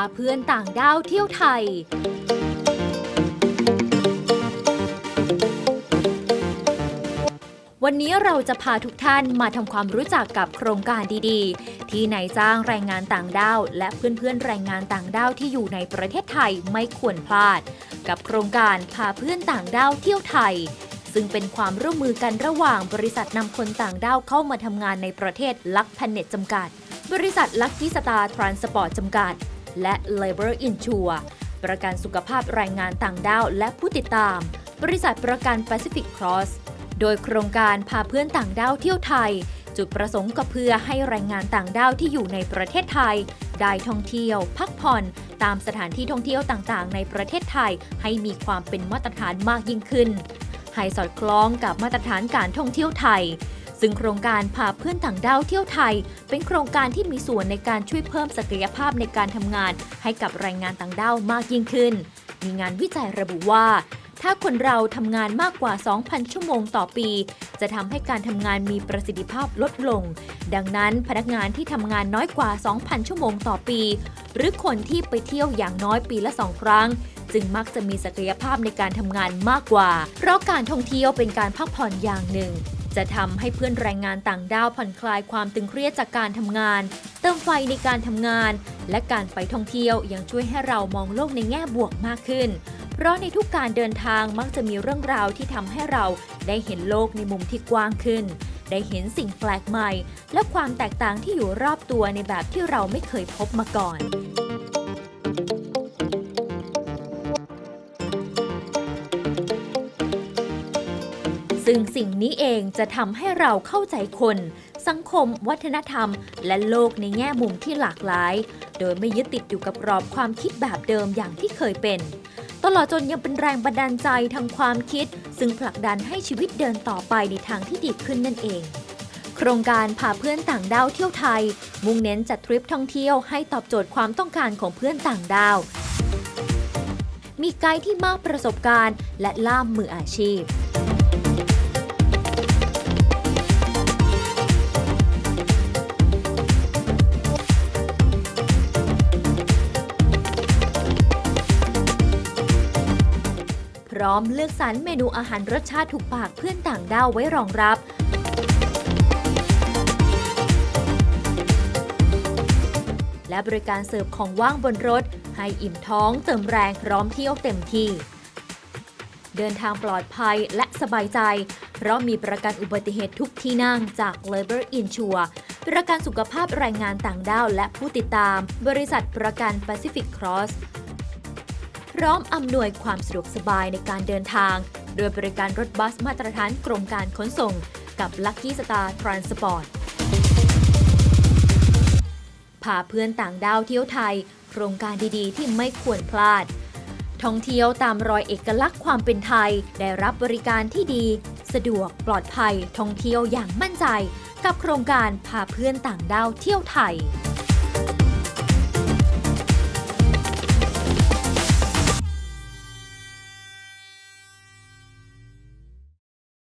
าเพื่อนต่างด้าวเที่ยวไทย วันนี้เราจะพาทุกท่านมาทำความรู้จักกับโครงการดีๆ ที่นายจ้างแรงงานต่างด้าวและเพื่อนๆแรงงานต่างด้าวที่อยู่ในประเทศไทยไม่ควรพลาด กับโครงการพาเพื่อนต่างด้าวเที่ยวไทยซึ่งเป็นความร่วมมือกันระหว่างบริษัทนำคนต่างด้าวเข้ามาทำงานในประเทศลักแพนเน็ตจำกัด บริษัทลักกี้สตาทรานสปอร์ตจำกัด และ Labor Insure ประกันสุขภาพแรงงานต่างด้าวและผู้ติดตาม บริษัทประกัน Pacific Cross โดยโครงการพาเพื่อนต่างด้าวเที่ยวไทย จุดประสงค์ก็เพื่อให้แรงงานต่างด้าวที่อยู่ในประเทศไทย ได้ท่องเที่ยว พักผ่อน ตามสถานที่ท่องเที่ยวต่างๆ ในประเทศไทย ให้มีความเป็นมาตรฐานมากยิ่งขึ้น ให้สอดคล้องกับมาตรฐานการท่องเที่ยวไทย ซึ่งโครงการพาเพื่อนต่างด้าวเที่ยวไทย เป็นโครงการที่มีส่วนในการช่วยเพิ่มศักยภาพในการทำงาน ให้กับแรงงานต่างด้าวมากยิ่งขึ้น มีงานวิจัยระบุว่า ถ้าคนเราทำงานมากกว่า 2,000 ชั่วโมงต่อปี จะทำให้การทำงานมีประสิทธิภาพลดลง ดังนั้นพนักงานที่ทำงานน้อยกว่า 2,000 ชั่วโมงต่อปี หรือคนที่ไปเที่ยวอย่างน้อยปีละ2ครั้งจึงมักจะมีศักยภาพในการทำงานมากกว่า เพราะการท่องเที่ยวเป็นการพักผ่อนอย่างหนึ่ง จะทำให้เพื่อนแรงงานต่างด้าวผ่อนคลายความตึงเครียดจากการทำงาน เติมไฟในการทำงาน และการไปท่องเที่ยวยังช่วยให้เรามองโลกในแง่บวกมากขึ้น เพราะในทุกการเดินทางมักจะมีเรื่องราวที่ทำให้เราได้เห็นโลกในมุมที่กว้างขึ้น ได้เห็นสิ่งแปลกใหม่ และความแตกต่างที่อยู่รอบตัวในแบบที่เราไม่เคยพบมาก่อน ซึ่งสิ่งนี้เองจะทำให้เราเข้าใจคน สังคม วัฒนธรรม และโลกในแง่มุมที่หลากหลาย โดยไม่ยึดติดอยู่กับกรอบความคิดแบบเดิมอย่างที่เคยเป็น ตลอดจนยังเป็นแรงบันดาลใจทางความคิด ซึ่งผลักดันให้ชีวิตเดินต่อไปในทางที่ดีขึ้นนั่นเองโครงการพาเพื่อนต่างด้าวเที่ยวไทย มุ่งเน้นจัดทริปท่องเที่ยวให้ตอบโจทย์ความต้องการของเพื่อนต่างดาว มีไกด์ที่มากประสบการณ์ และล่ามมืออาชีพ ร้อมเลือกสรรเมนูอาหารรสชาติถูกปากเพื่อนต่างด้าวไว้รองรับและบริการเสิร์ฟของว่างบนรถ ให้อิ่มท้องเติมแรงพร้อมเที่ยวเต็มที่ เดินทางปลอดภัยและสบายใจ เพราะมีประกันอุบัติเหตุทุกที่นั่งจาก Labor Insure ประกันสุขภาพแรงงานต่างด้าวและผู้ติดตาม บริษัทประกัน Pacific Cross พร้อมอำนวยความสะดวกสบายในการเดินทาง โดยบริการรถบัสมาตรฐานกรมการขนส่ง กับ Lucky Star Transport พาเพื่อนต่างด้าวเที่ยวไทย โครงการดีๆ ที่ไม่ควรพลาด ท่องเที่ยวตามรอยเอกลักษณ์ความเป็นไทย ได้รับบริการที่ดี สะดวกปลอดภัย ท่องเที่ยวอย่างมั่นใจ กับโครงการพาเพื่อนต่างด้าวเที่ยวไทย